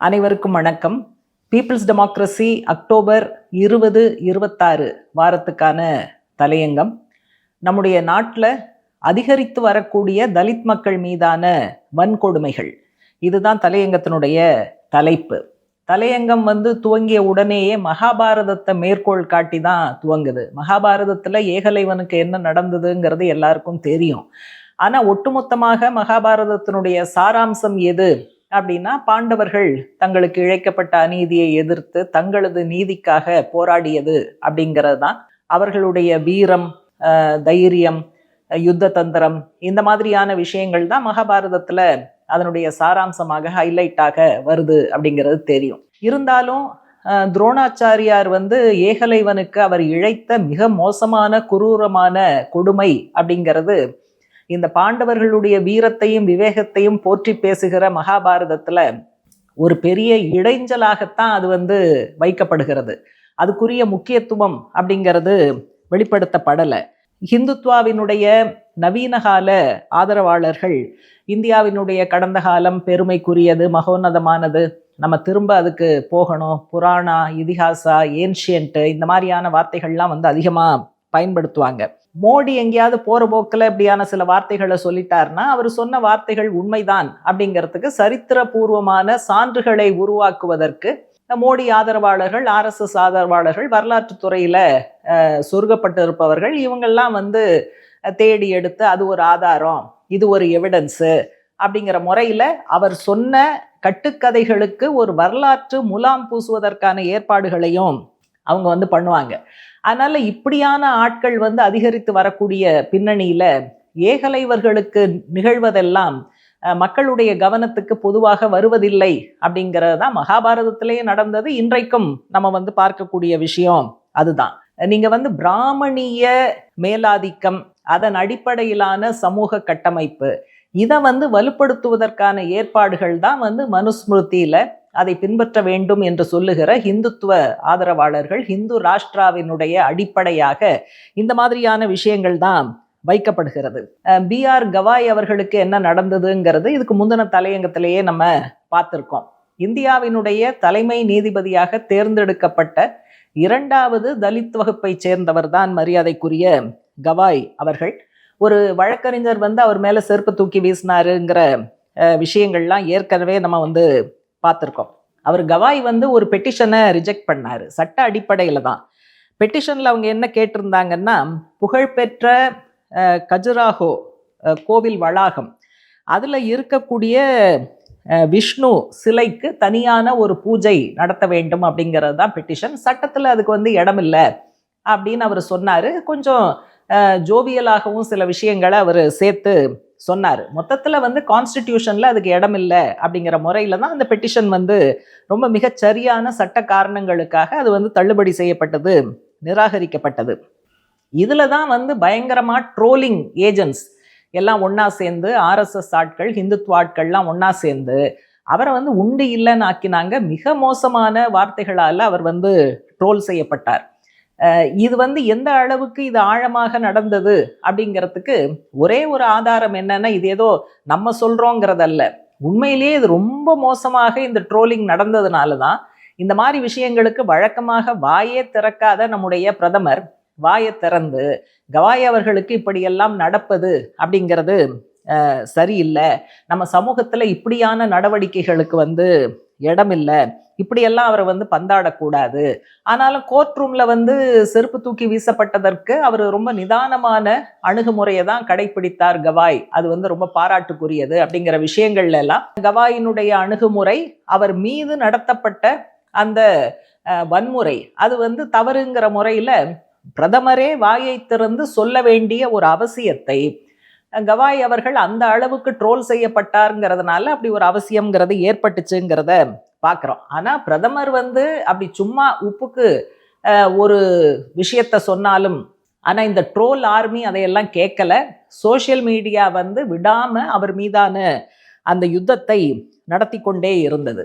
அனைவருக்கும் வணக்கம். Peoples democracy October இருபது இருபத்தாறு வாரத்துக்கான தலையங்கம். நம்முடைய நாட்டில் அதிகரித்து வரக்கூடிய தலித் மக்கள் மீதான வன்கொடுமைகள். இதுதான் தலையங்கத்தினுடைய தலைப்பு. தலையங்கம் வந்து துவங்கிய உடனேயே மகாபாரதத்தை மேற்கோள் காட்டி தான் துவங்குது. மகாபாரதத்தில் ஏகலைவனுக்கு என்ன நடந்ததுங்கிறது எல்லாருக்கும் தெரியும். ஆனால் ஒட்டுமொத்தமாக மகாபாரதத்தினுடைய சாராம்சம் எது? அப்படின்னா பாண்டவர்கள் தங்களுக்கு இழைக்கப்பட்ட அநீதியை எதிர்த்து தங்களது நீதிக்காக போராடியது அப்படிங்கிறது தான் அவர்களுடைய வீரம் தைரியம் யுத்த தந்திரம் இந்த மாதிரியான விஷயங்கள் தான் மகாபாரதத்தில் அதனுடைய சாராம்சமாக ஹைலைட்டாக வருது அப்படிங்கிறது தெரியும். இருந்தாலும் துரோணாச்சாரியார் வந்து ஏகலைவனுக்கு அவர் இழைத்த மிக மோசமான குரூரமான கொடுமை அப்படிங்கிறது இந்த பாண்டவர்களுடைய வீரத்தையும் விவேகத்தையும் போற்றி பேசுகிற மகாபாரதத்துல ஒரு பெரிய இடைஞ்சலாகத்தான் அது வந்து வைக்கப்படுகிறது. அதுக்குரிய முக்கியத்துவம் அப்படிங்கிறது வெளிப்படுத்தப்படலை. ஹிந்துத்வாவினுடைய நவீன கால ஆதரவாளர்கள் இந்தியாவினுடைய கடந்த காலம் பெருமைக்குரியது மகோன்னதமானது நம்ம திரும்ப அதுக்கு போகணும் புராணா இதிகாசா ஏன்ஷியன்ட்டு இந்த மாதிரியான வார்த்தைகள்லாம் வந்து அதிகமாக பயன்படுத்துவாங்க. மோடி எங்கேயாவது போகிற போக்கில் இப்படியான சில வார்த்தைகளை சொல்லிட்டாருன்னா அவர் சொன்ன வார்த்தைகள் உண்மைதான் அப்படிங்கிறதுக்கு சரித்திரபூர்வமான சான்றுகளை உருவாக்குவதற்கு மோடி ஆதரவாளர்கள் ஆர்எஸ்எஸ் ஆதரவாளர்கள் வரலாற்று துறையில் சொருகப்பட்டிருப்பவர்கள் இவங்கெல்லாம் வந்து தேடி எடுத்து அது ஒரு ஆதாரம் இது ஒரு எவிடன்ஸு அப்படிங்கிற முறையில் அவர் சொன்ன கட்டுக்கதைகளுக்கு ஒரு வரலாற்று முலாம் பூசுவதற்கான ஏற்பாடுகளையும் அவங்க வந்து பண்ணுவாங்க. அதனால இப்படியான ஆட்கள் வந்து அதிகரித்து வரக்கூடிய பின்னணியில ஏகலைவர்களுக்கு நிகழ்வதெல்லாம் மக்களுடைய கவனத்துக்கு பொதுவாக வருவதில்லை அப்படிங்கிறது தான் மகாபாரதத்திலேயே நடந்தது. இன்றைக்கும் நம்ம வந்து பார்க்கக்கூடிய விஷயம் அதுதான். நீங்க வந்து பிராமணிய மேலாதிக்கம் அதன் அடிப்படையிலான சமூக கட்டமைப்பு இதை வந்து வலுப்படுத்துவதற்கான ஏற்பாடுகள் தான் வந்து மனுஸ்மிருதியில அதை பின்பற்ற வேண்டும் என்று சொல்லுகிற இந்துத்துவ ஆதரவாளர்கள் இந்து ராஷ்டிராவினுடைய அடிப்படையாக இந்த மாதிரியான விஷயங்கள் தான் வைக்கப்படுகிறது. பி ஆர் கவாய் அவர்களுக்கு என்ன நடந்ததுங்கிறது இதுக்கு முந்தின தலையங்கத்திலேயே நம்ம பார்த்துருக்கோம். இந்தியாவினுடைய தலைமை நீதிபதியாக தேர்ந்தெடுக்கப்பட்ட இரண்டாவது தலித் வகுப்பை சேர்ந்தவர் தான் மரியாதைக்குரிய கவாய் அவர்கள். ஒரு வழக்கறிஞர் வந்து அவர் மேலே செருப்பு தூக்கி வீசினாருங்கிற விஷயங்கள்லாம் ஏற்கனவே நம்ம வந்து பார்த்துருக்கோம். அவர் கவாய் வந்து ஒரு பெட்டிஷனை ரிஜெக்ட் பண்ணார். சட்ட அடிப்படையில் தான். பெட்டிஷனில் அவங்க என்ன கேட்டிருந்தாங்கன்னா புகழ்பெற்ற கஜுராகோ கஜுராஹோ கோவில் வளாகம். அதில் இருக்கக்கூடிய விஷ்ணு சிலைக்கு தனியான ஒரு பூஜை நடத்த வேண்டும் அப்படிங்கிறது தான் பெட்டிஷன் சட்டத்தில் அதுக்கு வந்து இடம் இல்லை அப்படின்னு அவர் சொன்னார். கொஞ்சம் ஜோவியலாகவும் சில விஷயங்களை அவர் சேர்த்து சொன்னார். மொத்தத்தில் வந்து கான்ஸ்டிடியூஷனில் அதுக்கு இடம் இல்லை அப்படிங்கிற முறையில் தான் அந்த பெட்டிஷன் வந்து ரொம்ப மிகச் சரியான சட்ட காரணங்களுக்காக அது வந்து தள்ளுபடி செய்யப்பட்டது நிராகரிக்கப்பட்டது. இதில் தான் வந்து பயங்கரமாக ட்ரோலிங் ஏஜென்ட்ஸ் எல்லாம் ஒன்றா சேர்ந்து ஆர்எஸ்எஸ் ஆட்கள் ஹிந்துத்வ ஆட்கள்லாம் ஒன்றா சேர்ந்து அவரை வந்து உண்டு இல்லைன்னு ஆக்கினாங்க. மிக மோசமான வார்த்தைகளால் அவர் வந்து ட்ரோல் செய்யப்பட்டார். இது வந்து எந்த அளவுக்கு இது ஆழமாக நடந்தது அப்படிங்கிறதுக்கு ஒரே ஒரு ஆதாரம் என்னன்னா இது ஏதோ நம்ம சொல்றோங்கிறதல்ல. உண்மையிலேயே இது ரொம்ப மோசமாக இந்த ட்ரோலிங் நடந்ததுனால தான் இந்த மாதிரி விஷயங்களுக்கு வழக்கமாக வாயே திறக்காத நம்முடைய பிரதமர் வாயை திறந்து கவாய் அவர்களுக்கு இப்படியெல்லாம் நடப்பது அப்படிங்கிறது சரியில்லை. நம்ம சமூகத்தில் இப்படியான நடவடிக்கைகளுக்கு வந்து இடம் இல்லை இப்படியெல்லாம் அவரை வந்து பந்தாடக்கூடாது. ஆனாலும் கோர்ட் ரூம்ல வந்து செருப்பு தூக்கி வீசப்பட்டதற்கு அவர் ரொம்ப நிதானமான அணுகுமுறையை தான் கடைபிடித்தார் கவாய். அது வந்து ரொம்ப பாராட்டுக்குரியது அப்படிங்கிற விஷயங்கள்ல எல்லாம் கவாயினுடைய அணுகுமுறை அவர் மீது நடத்தப்பட்ட அந்த வன்முறை அது வந்து தவறுங்கிற முறையில பிரதமரே வாயை திறந்து சொல்ல வேண்டிய ஒரு அவசியத்தை கவாய் அவர்கள் அந்த அளவுக்கு ட்ரோல் செய்யப்பட்டாருங்கிறதுனால அப்படி ஒரு அவசியம்ங்கிறது ஏற்பட்டுச்சுங்கிறத பார்க்குறோம் ஆனால் பிரதமர் வந்து அப்படி சும்மா உப்புக்கு ஒரு விஷயத்த சொன்னாலும் ஆனால் இந்த ட்ரோல் ஆர்மி அதையெல்லாம் கேட்கல சோஷியல் மீடியா வந்து விடாமல் அவர் மீதான அந்த யுத்தத்தை நடத்தி கொண்டே இருந்தது.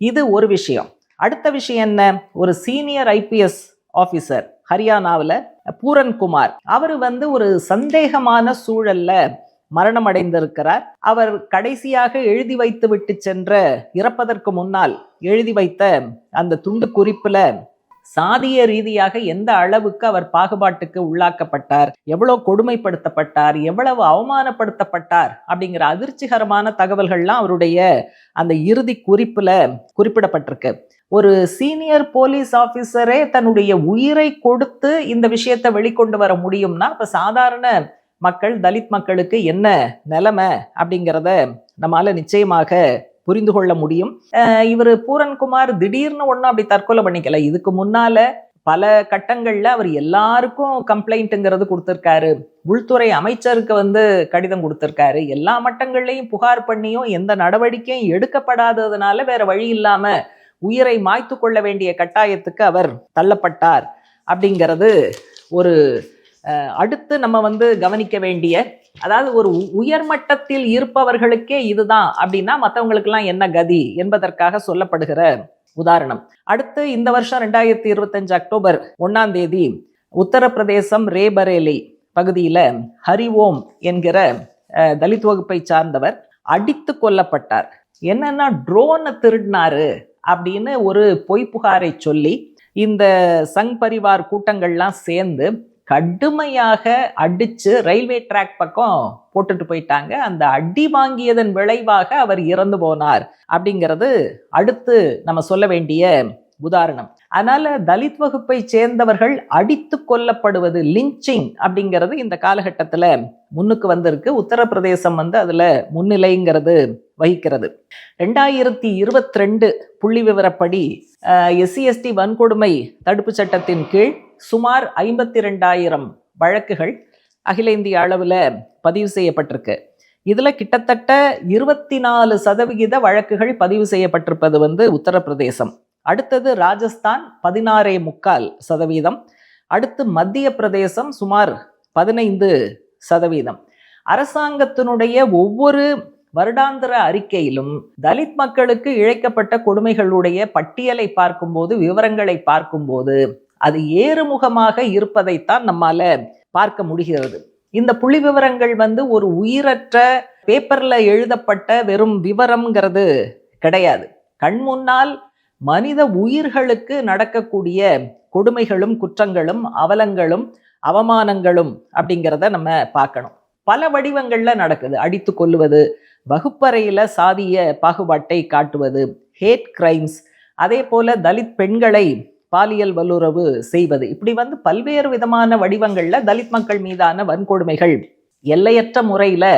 இது ஒரு விஷயம். அடுத்த விஷயம் என்ன? ஒரு சீனியர் ஐபிஎஸ் ஆஃபீஸர் ஹரியானாவில் பூரன்குமார். அவர் வந்து ஒரு சந்தேகமான சூழல்ல மரணம் அடைந்திருக்கிறார் அவர் கடைசியாக எழுதி வைத்து விட்டு சென்ற இறப்பதற்கு முன்னால் எழுதி வைத்த அந்த துண்டு குறிப்புல சாதிய ரீதியாக எந்த அளவுக்கு அவர் பாகுபாட்டுக்கு உள்ளாக்கப்பட்டார் எவ்வளவு கொடுமைப்படுத்தப்பட்டார் எவ்வளவு அவமானப்படுத்தப்பட்டார் அப்படிங்கிற அதிர்ச்சிகரமான தகவல்கள்லாம் அவருடைய அந்த இறுதி குறிப்புல குறிப்பிடப்பட்டிருக்கு. ஒரு சீனியர் போலீஸ் ஆபீசரே தன்னுடைய உயிரை கொடுத்து இந்த விஷயத்தை வெளிக்கொண்டு வர முடியும்னா இப்ப சாதாரண மக்கள் தலித் மக்களுக்கு என்ன நிலைமை அப்படிங்கிறத நம்மால நிச்சயமாக புரிந்து கொள்ள முடியும். இவர் பூரன்குமார் திடீர்னு ஒன்றும் அப்படி தற்கொலை பண்ணிக்கல. இதுக்கு முன்னால பல கட்டங்களில் அவர் எல்லாருக்கும் கம்ப்ளைண்ட்டுங்கிறது கொடுத்துருக்காரு. உள்துறை அமைச்சருக்கு வந்து கடிதம் கொடுத்துருக்காரு. எல்லா மட்டங்கள்லையும் புகார் பண்ணியும் எந்த நடவடிக்கையும் எடுக்கப்படாததுனால வேற வழி இல்லாமல் உயிரை மாய்த்து கொள்ள வேண்டிய கட்டாயத்துக்கு அவர் தள்ளப்பட்டார். அப்படிங்கிறது ஒரு அடுத்து நம்ம வந்து கவனிக்க வேண்டிய அதாவது ஒரு உயர்மட்டத்தில் இருப்பவர்களுக்கே இதுதான். அப்படின்னா மற்றவங்களுக்கெல்லாம் என்ன கதி என்பதற்காக சொல்லப்படுகிற உதாரணம். அடுத்து இந்த வருஷம் ரெண்டாயிரத்தி இருபத்தஞ்சு அக்டோபர் ஒன்னாம் தேதி உத்தரப்பிரதேசம் ரேபரேலி பகுதியில் ஹரி ஓம் என்கிற தலித் வகுப்பை சார்ந்தவர் அடித்து கொல்லப்பட்டார். என்னன்னா ட்ரோனை திருடினாரு அப்படின்னு ஒரு பொய் புகாரை சொல்லி இந்த சங் பரிவார் கூட்டங்கள்லாம் சேர்ந்து கடுமையாக அடிச்சு ரயில்வே ட்ராக் பக்கம் போட்டுட்டு போயிட்டாங்க. அந்த அடி வாங்கியதன் விளைவாக அவர் இறந்து போனார் அப்படிங்கிறது அடுத்து நம்ம சொல்ல வேண்டிய உதாரணம். அதனால தலித் வகுப்பை சேர்ந்தவர்கள் அடித்து கொல்லப்படுவது லிஞ்சிங் அப்படிங்கிறது இந்த காலகட்டத்தில் முன்னுக்கு வந்திருக்கு. உத்தரப்பிரதேசம் வந்து அதில் முன்னிலைங்கிறது வகிக்கிறது. ரெண்டாயிரத்தி இருபத்தி ரெண்டு புள்ளி விவரப்படி எஸ்சிஎஸ்டி வன்கொடுமை தடுப்பு சட்டத்தின் கீழ் சுமார் ஐம்பத்தி ரெண்டாயிரம் வழக்குகள் அகில இந்திய அளவில் பதிவு செய்யப்பட்டிருக்கு. இதில் கிட்டத்தட்ட இருபத்தி நாலு சதவிகித வழக்குகள் பதிவு செய்யப்பட்டிருப்பது வந்து உத்தரப்பிரதேசம். அடுத்தது ராஜஸ்தான் பதினாறே முக்கால் சதவீதம். அடுத்து மத்திய பிரதேசம் சுமார் பதினைந்து சதவீதம். அரசாங்கத்தினுடைய ஒவ்வொரு வருடாந்திர அறிக்கையிலும் தலித் மக்களுக்கு இழைக்கப்பட்ட கொடுமைகளுடைய பட்டியலை பார்க்கும்போது விவரங்களை பார்க்கும்போது அது ஏறுமுகமாக இருப்பதைத்தான் நம்மால பார்க்க முடிகிறது. இந்த புள்ளி விவரங்கள் வந்து ஒரு உயிரற்ற பேப்பர்ல எழுதப்பட்ட வெறும் விவரம்ங்கிறது கிடையாது. கண் முன்னால் மனித உயிர்களுக்கு நடக்கக்கூடிய கொடுமைகளும் குற்றங்களும் அவலங்களும் அவமானங்களும் அப்படிங்கிறத நம்ம பார்க்கணும். பல வடிவங்கள்ல நடக்குது. அடித்து கொள்ளுவது வகுப்பறையில சாதிய பாகுபாட்டை காட்டுவது ஹேட் கிரைம்ஸ் அதே போல தலித் பெண்களை பாலியல் வல்லுறவு செய்வது. இப்படி வந்து பல்வேறு விதமான வடிவங்களில் தலித் மக்கள் மீதான வன்கொடுமைகள் எல்லையற்ற முறையில்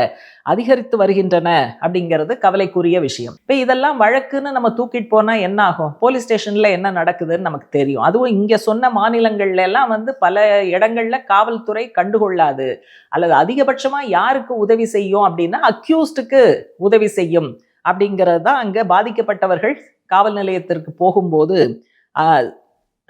அதிகரித்து வருகின்றன அப்படிங்கிறது கவலைக்குரிய விஷயம். இப்போ இதெல்லாம் வழக்குன்னு நம்ம தூக்கிட்டு போனால் என்ன ஆகும்? போலீஸ் ஸ்டேஷனில் என்ன நடக்குதுன்னு நமக்கு தெரியும். அதுவும் இங்கே சொன்ன மாநிலங்கள்ல எல்லாம் வந்து பல இடங்களில் காவல்துறை கண்டுகொள்ளாது. அல்லது அதிகபட்சமாக யாருக்கு உதவி செய்யும் அப்படின்னா அக்யூஸ்டுக்கு உதவி செய்யும் அப்படிங்கிறது தான் அங்கே பாதிக்கப்பட்டவர்கள் காவல் நிலையத்திற்கு போகும்போது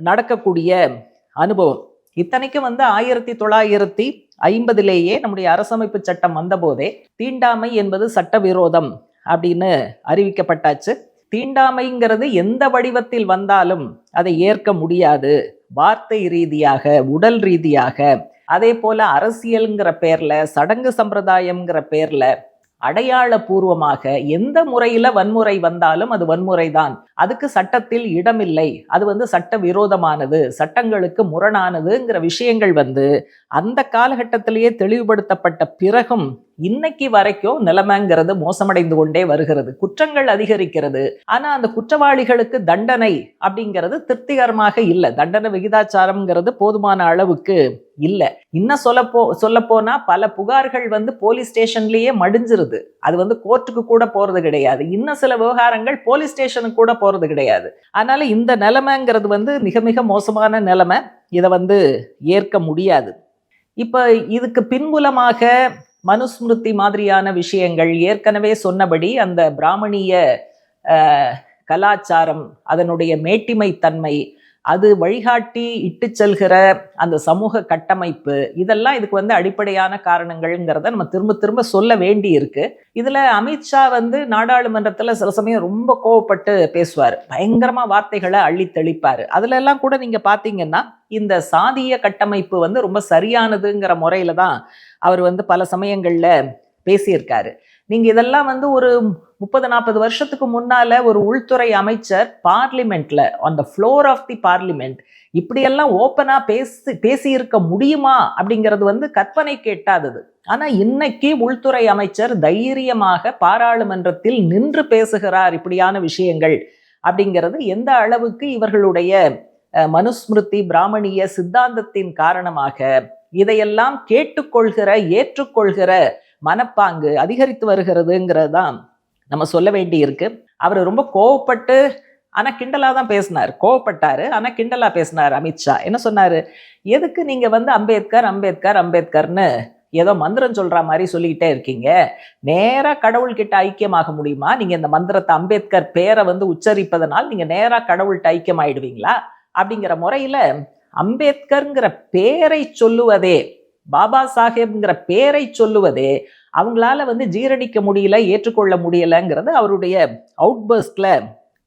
நடக்கக்கூடிய அனுபவம். இத்தனைக்கும் வந்து ஆயிரத்தி தொள்ளாயிரத்தி ஐம்பதிலேயே நம்முடைய அரசமைப்பு சட்டம் வந்தபோதே தீண்டாமை என்பது சட்டவிரோதம் அப்படின்னு அறிவிக்கப்பட்டாச்சு. தீண்டாமைங்கிறது எந்த வடிவத்தில் வந்தாலும் அதை ஏற்க முடியாது. வார்த்தை ரீதியாக உடல் ரீதியாக. அதே போல அரசியல்ங்கிற பேர்ல சடங்கு சம்பிரதாயம்ங்கிற பேர்ல அடையாள பூர்வமாக எந்த முறையில வன்முறை வந்தாலும் அது வன்முறை தான் அதுக்கு சட்டத்தில் இடமில்லை. அது வந்து சட்ட விரோதமானது சட்டங்களுக்கு முரணானதுங்கிற விஷயங்கள் வந்து அந்த காலகட்டத்திலேயே தெளிவுபடுத்தப்பட்ட பிறகும் இன்னைக்கு வரைக்கும் நிலைமைங்கிறது மோசமடைந்து கொண்டே வருகிறது. குற்றங்கள் அதிகரிக்கிறது. ஆனா அந்த குற்றவாளிகளுக்கு தண்டனை அப்படிங்கிறது திருப்திகரமாக இல்லை. தண்டனை விகிதாச்சாரம்ங்கிறது போதுமான அளவுக்கு இல்லை. இன்னும் சொல்ல போ சொல்ல போனா பல புகார்கள் வந்து போலீஸ் ஸ்டேஷன்லயே மடிஞ்சிருது. அது வந்து கோர்ட்டுக்கு கூட போறது கிடையாது. இன்னும் சில விவகாரங்கள் போலீஸ் ஸ்டேஷனுக்கு கூட போறது கிடையாது. அதனால இந்த நிலைமைங்கிறது வந்து மிக மிக மோசமான நிலைமை. இதை வந்து ஏற்க முடியாது. இப்போ இதுக்கு பின்புலமாக மனுஸ்மிருதி மாதிரியான விஷயங்கள் ஏற்கனவே சொன்னபடி அந்த பிராமணிய கலாச்சாரம் அதனுடைய மேட்டிமை தன்மை அது வழிகாட்டி இட்டு செல்கிற அந்த சமூக கட்டமைப்பு இதெல்லாம் இதுக்கு வந்து அடிப்படையான காரணங்கள்ங்கிறத நம்ம திரும்ப திரும்ப சொல்ல வேண்டி இருக்கு இதுல அமித்ஷா வந்து நாடாளுமன்றத்துல சில சமயம் ரொம்ப கோவப்பட்டு பேசுவார். பயங்கரமா வார்த்தைகளை அள்ளி தெளிப்பாரு. அதுல எல்லாம் கூட நீங்க பாத்தீங்கன்னா இந்த சாதிய கட்டமைப்பு வந்து ரொம்ப சரியானதுங்கிற முறையில தான் அவர் வந்து பல சமயங்கள்ல பேசியிருக்காரு. நீங்கள் இதெல்லாம் வந்து ஒரு முப்பது நாற்பது வருஷத்துக்கு முன்னால ஒரு உள்துறை அமைச்சர் பார்லிமெண்ட்ல on the floor of the parliament இப்படியெல்லாம் ஓப்பனாக பேசி பேசியிருக்க முடியுமா அப்படிங்கிறது வந்து கற்பனை கேட்டாதது. ஆனா இன்னைக்கு உள்துறை அமைச்சர் தைரியமாக பாராளுமன்றத்தில் நின்று பேசுகிறார் இப்படியான விஷயங்கள் அப்படிங்கிறது எந்த அளவுக்கு இவர்களுடைய மனுஸ்மிருதி பிராமணிய சித்தாந்தத்தின் காரணமாக இதையெல்லாம் கேட்டுக்கொள்கிற ஏற்றுக்கொள்கிற மனப்பாங்கு அதிகரித்து வருகிறதுங்கிறது தான் நம்ம சொல்ல வேண்டி இருக்கு அவர் ரொம்ப கோவப்பட்டு ஆனால் கிண்டலா தான் பேசினார். கோவப்பட்டார் ஆனால் கிண்டலா பேசினார் அமித்ஷா என்ன சொன்னார்? எதுக்கு நீங்கள் வந்து அம்பேத்கர் அம்பேத்கர் அம்பேத்கர்னு ஏதோ மந்திரம் சொல்கிற மாதிரி சொல்லிக்கிட்டே இருக்கீங்க? நேராக கடவுள்கிட்ட ஐக்கியமாக முடியுமா? நீங்கள் இந்த மந்திரத்தை அம்பேத்கர் பேரை வந்து உச்சரிப்பதனால் நீங்கள் நேராக கடவுள்கிட்ட ஐக்கியம் ஆயிடுவீங்களா அப்படிங்கிற முறையில் அம்பேத்கர்ங்கிற பேரை சொல்லுவதே பாபா சாஹேப்ங்கிற பேரை சொல்லுவதே அவங்களால வந்து ஜீரணிக்க முடியல ஏற்றுக்கொள்ள முடியலைங்கிறது அவருடைய அவுட்பர்ஸ்ட்ல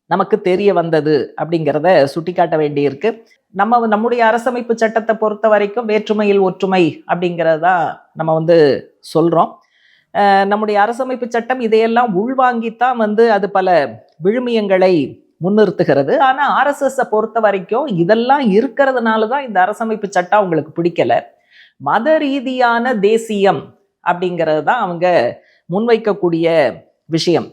நமக்கு தெரிய வந்தது அப்படிங்கிறத சுட்டிக்காட்ட வேண்டியிருக்கு. நம்ம நம்முடைய அரசமைப்பு சட்டத்தை பொறுத்த வரைக்கும் வேற்றுமையில் ஒற்றுமை அப்படிங்கிறது தான் நம்ம வந்து சொல்கிறோம் நம்முடைய அரசமைப்பு சட்டம் இதையெல்லாம் உள்வாங்கித்தான் வந்து அது பல விழுமியங்களை முன்னிறுத்துகிறது. ஆனால் ஆர்எஸ்எஸ்ஸை பொறுத்த வரைக்கும் இதெல்லாம் இருக்கிறதுனால தான் இந்த அரசமைப்பு சட்டம் அவங்களுக்கு பிடிக்கல. மத ரீதியான தேசியம் அப்படிங்கிறது தான் அவங்க முன்வைக்கக்கூடிய விஷயம்.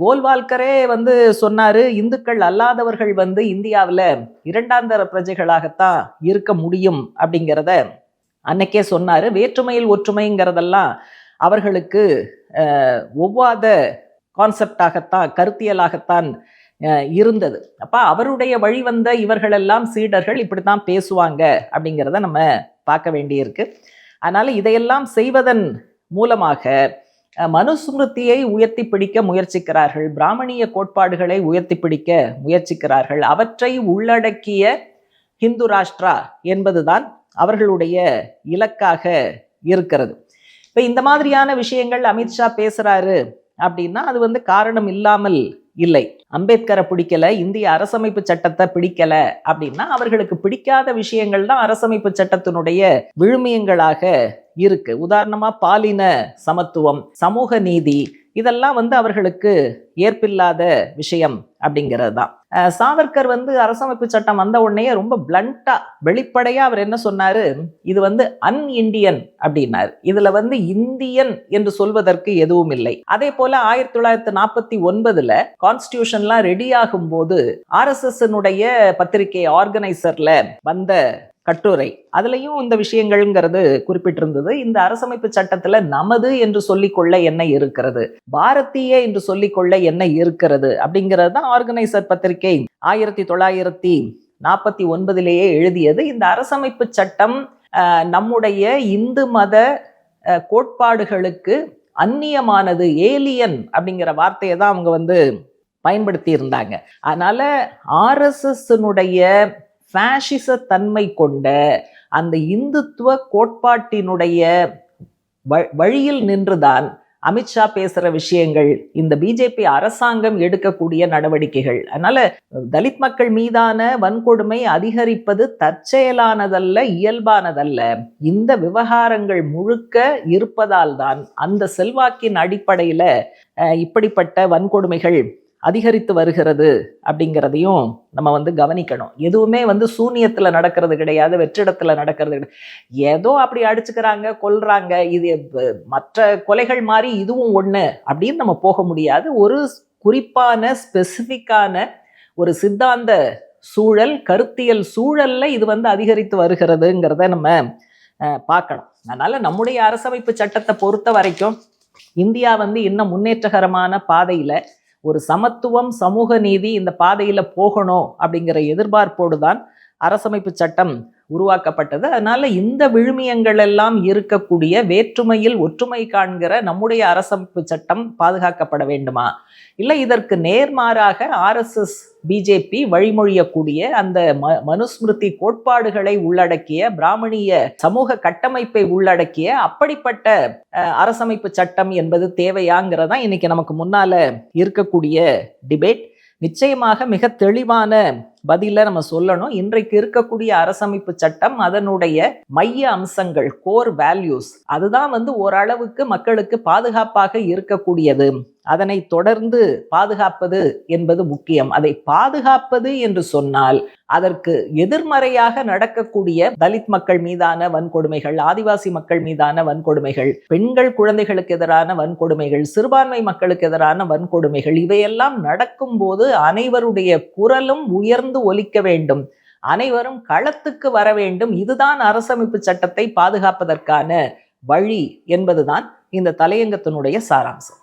கோல்வால்கரே வந்து சொன்னார் இந்துக்கள் அல்லாதவர்கள் வந்து இந்தியாவில் இரண்டாந்தர பிரஜைகளாகத்தான் இருக்க முடியும் அப்படிங்கிறத அன்னைக்கே சொன்னார். வேற்றுமையில் ஒற்றுமைங்கிறதெல்லாம் அவர்களுக்கு ஒவ்வாத கான்செப்டாகத்தான் கருத்தியலாகத்தான் இருந்தது. அப்போ அவருடைய வழிவந்த இவர்களெல்லாம் சீடர்கள் இப்படி தான் பேசுவாங்க அப்படிங்கிறத நம்ம பார்க்க வேண்டியிருக்கு. அதனால் இதையெல்லாம் செய்வதன் மூலமாக மனுஸ்மிருத்தியை மனுஸ்மிருதியை உயர்த்தி பிடிக்க முயற்சிக்கிறார்கள். பிராமணிய கோட்பாடுகளை உயர்த்தி பிடிக்க முயற்சிக்கிறார்கள். அவற்றை உள்ளடக்கிய ஹிந்து ராஷ்டிரா என்பதுதான் அவர்களுடைய இலக்காக இருக்கிறது. இப்போ இந்த மாதிரியான விஷயங்கள் அமித்ஷா பேசுகிறாரு அப்படின்னா அது வந்து காரணம் இல்லாமல் இல்லை. அம்பேத்கரை பிடிக்கல இந்திய அரசமைப்பு சட்டத்தை பிடிக்கல அப்படின்னா அவர்களுக்கு பிடிக்காத விஷயங்கள் தான் அரசமைப்பு சட்டத்தினுடைய விழுமியங்களாக இருக்கு. உதாரணமா பாலின சமத்துவம் சமூக நீதி இதெல்லாம் வந்து அவர்களுக்கு ஏற்பில்லாத விஷயம் அப்படிங்கிறது தான் சாவர்கர் வந்து அரசமைப்பு சட்டம் வந்த உடனே ரொம்ப பிளண்டா வெளிப்படையா அவர் என்ன சொன்னாரு? இது வந்து அன் இண்டியன் அப்படின்னாரு. இதுல வந்து இந்தியன் என்று சொல்வதற்கு எதுவும் இல்லை. அதே போல ஆயிரத்தி தொள்ளாயிரத்தி நாற்பத்தி ஒன்பதுல கான்ஸ்டியூஷன்லாம் ரெடி ஆகும் போது ஆர்எஸ்எஸ் பத்திரிகை ஆர்கனைசர்ல வந்த கட்டுரை. அதுலேயும் இந்த விஷயங்கள்ங்கிறது குறிப்பிட்டிருந்தது. இந்த அரசமைப்பு சட்டத்தில் நமது என்று சொல்லிக்கொள்ள என்ன இருக்கிறது? பாரதிய என்று சொல்லிக்கொள்ள என்ன இருக்கிறது? அப்படிங்கிறது தான் ஆர்கனைசர் பத்திரிகை ஆயிரத்தி தொள்ளாயிரத்தி நாற்பத்தி ஒன்பதிலேயே எழுதியது. இந்த அரசமைப்பு சட்டம் நம்முடைய இந்து மத கோட்பாடுகளுக்கு அந்நியமானது ஏலியன் அப்படிங்கிற வார்த்தையை தான் அவங்க வந்து பயன்படுத்தி இருந்தாங்க அதனால ஆர்எஸ்எஸ்னுடைய ஃபேஷிச தன்மை கொண்ட அந்த இந்துத்துவ கோட்பாட்டினுடைய வ- வழியில் நின்றுதான் அமித்ஷா பேசுற விஷயங்கள் இந்த பிஜேபி அரசாங்கம் எடுக்கக்கூடிய நடவடிக்கைகள். அதனால தலித் மக்கள் மீதான வன்கொடுமை அதிகரிப்பது தற்செயலானதல்ல இயல்பானதல்ல. இந்த விவகாரங்கள் முழுக்க இருப்பதால் தான் அந்த செல்வாக்கின் அடிப்படையில இப்படிப்பட்ட வன்கொடுமைகள் அதிகரித்து வருகிறது அப்படிங்கிறதையும் நம்ம வந்து கவனிக்கணும். எதுவுமே வந்து சூனியத்தில் நடக்கிறது கிடையாது வெற்றிடத்தில் நடக்கிறது கிடையாது ஏதோ அப்படி அடிச்சுக்கிறாங்க கொல்றாங்க இது மற்ற கொலைகள் மாதிரி இதுவும் ஒன்று அப்படின்னு நம்ம போக முடியாது. ஒரு குறிப்பான ஸ்பெசிஃபிக்கான ஒரு சித்தாந்த சூழல் கருத்தியல் சூழலில் இது வந்து அதிகரித்து வருகிறதுங்கிறத நம்ம பார்க்கணும். அதனால் நம்முடைய அரசமைப்பு சட்டத்தை பொறுத்த வரைக்கும் இந்தியா வந்து இன்னும் முன்னேற்றகரமான பாதையில் ஒரு சமத்துவம் சமூக நீதி இந்த பாதையில் போகணும் அப்படிங்கிற எதிர்பார்ப்போடு தான் அரசமைப்பு சட்டம் உருவாக்கப்பட்டது. அதனால இந்த விழுமியங்கள் எல்லாம் இருக்கக்கூடிய வேற்றுமையில் ஒற்றுமை காண்கிற நம்முடைய அரசமைப்பு சட்டம் பாதுகாக்கப்பட வேண்டுமா? இல்லை இதற்கு நேர்மாறாக ஆர்எஸ்எஸ் பிஜேபி வழிமொழியக்கூடிய அந்த ம மனுஸ்மிருதி கோட்பாடுகளை உள்ளடக்கிய பிராமணிய சமூக கட்டமைப்பை உள்ளடக்கிய அப்படிப்பட்ட அரசமைப்பு சட்டம் என்பது தேவையாங்கிறதா இன்னைக்கு நமக்கு முன்னால இருக்கக்கூடிய டிபேட். நிச்சயமாக மிக தெளிவான பதில நம்ம சொல்லணும். இன்றைக்கு இருக்கக்கூடிய அரசமைப்பு சட்டம் அதனுடைய மைய அம்சங்கள் கோர் வேல்யூஸ் அதுதான் வந்து ஓரளவுக்கு மக்களுக்கு பாதுகாப்பாக இருக்கக்கூடியது. அதனை தொடர்ந்து பாதுகாப்பது என்பது முக்கியம். அதை பாதுகாப்பது என்று சொன்னால் அதற்கு எதிர்மறையாக நடக்கக்கூடிய தலித் மக்கள் மீதான வன்கொடுமைகள் ஆதிவாசி மக்கள் மீதான வன்கொடுமைகள் பெண்கள் குழந்தைகளுக்கு எதிரான வன்கொடுமைகள் சிறுபான்மை மக்களுக்கு எதிரான வன்கொடுமைகள் இவையெல்லாம் நடக்கும்போது அனைவருடைய குரலும் உயர்ந்து ஒலிக்க வேண்டும். அனைவரும் களத்துக்கு வர வேண்டும். இதுதான் அரசமைப்பு சட்டத்தை பாதுகாப்பதற்கான வழி என்பதுதான் இந்த தலையங்கத்தினுடைய சாராம்சம்.